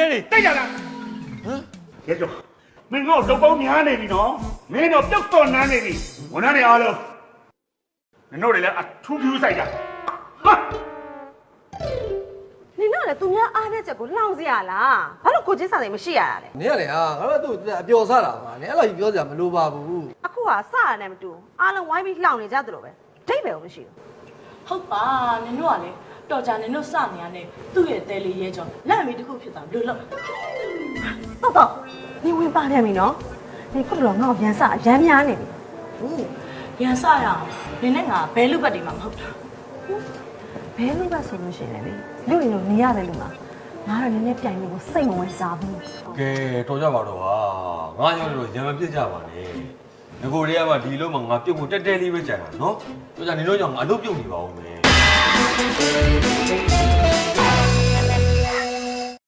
ဟိုကလည်းတည်းလေတိုက်ကြလားဟမ်ရဲကျော်မင်းတော့တော့ပေါင်းများနေပြီနော်မင်းတော့ပြုတ်တော့နန်းနေပြီဝန်ထမ်းတွေအားလုံးမင်းတို့တွေလည်းအထူးဖြူးဆိုင်ကြဟာနင်တို့လည်းသူများအားတဲ့ချက်ကိုလှောင်စရာလားဘာလို့ကိုချင်းစာတယ်မရှိရတာလဲနင်ကလေဟာငါတို့သူအပျော်စားတာပါနင်အဲ့လိုကြီးပြောစရာမလိုပါဘူးအခုကစရနဲ့မတူဘူးအားလုံးဝိုင်းပြီးလှောင်နေကြသလိုပဲဒိတ်ပဲမရှိဘူးဟုတ်ပါနင်တို့ကလေ တော်ကြနင်တို့စနေရတဲ့သူ့ရဲ့တဲလေးရဲကြောင့်လက်အမီတစ်ခုဖြစ်တာဘယ်လိုလုပ်တော့တော့နင်ဝင်ပါပြန်ပြီနော်နင်ခုတော့ငါ့ကိုပြန်စရမ်းများနေပြီဟုတ်ရန်စရအောင်နင်နဲ့ငါဘဲလူပတ်တွေမှာမဟုတ်တာဘဲလို့ပဲဆိုလို့ရှိရင်လေလူရင်လို့နေရတယ်လို့လားငါတော့နည်းနည်းပြိုင်လို့ကိုစိတ်မဝင်စားဘူးကဲတော်ကြပါတော့ဟာငါကြောင့်တော့ရံမပြစ်ကြပါနဲ့ငကိုတွေကမှဒီလုံးမှာငါပြုတ်ဖို့တက်တက်လေးပဲကြံတာနော်တော်ကြနေတော့ကြောင့်ငါအလုပ်ပြုတ်နေပါဦးမယ်